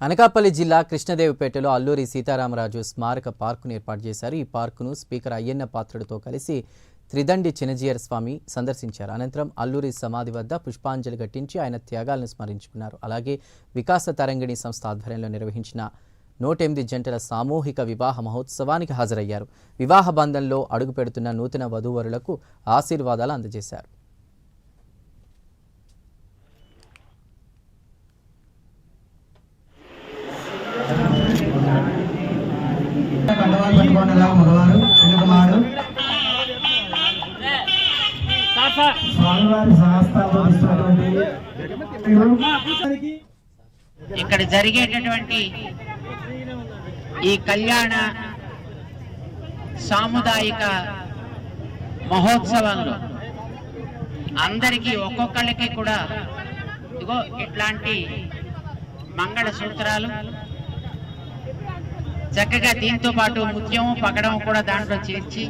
అనకాపల్లి జిల్లా కృష్ణదేవిపేటలో అల్లూరి సీతారామరాజు స్మారక పార్కును ఏర్పాటు చేశారు. ఈ పార్కును స్పీకర్ అయ్యన్న పాత్రుడితో కలిసి త్రిదండి చినజీయర్ స్వామి సందర్శించారు. అనంతరం అల్లూరి సమాధి వద్ద పుష్పాంజలి ఘటించి ఆయన త్యాగాలను స్మరించుకున్నారు. అలాగే వికాస తరంగిణి సంస్థ ఆధ్వర్యంలో నిర్వహించిన నూట ఎనిమిది జంటల సామూహిక వివాహ మహోత్సవానికి హాజరయ్యారు. వివాహ బంధంలో అడుగుపెడుతున్న నూతన వధూవరులకు ఆశీర్వాదాలు అందజేశారు. కండవాలు మగవారు పెళ్ళికుమారుడు స్వామివారి సహస్తాలు ఇక్కడ జరిగేటటువంటి ఈ కళ్యాణ సాముదాయిక మహోత్సవంలో అందరికీ ఒక్కొక్కళ్ళకి కూడా ఇదిగో ఇట్లాంటి మంగళ సూత్రాలు చక్కగా దీంతో పాటు ముత్యం పగడం కూడా దాంట్లో చేర్చి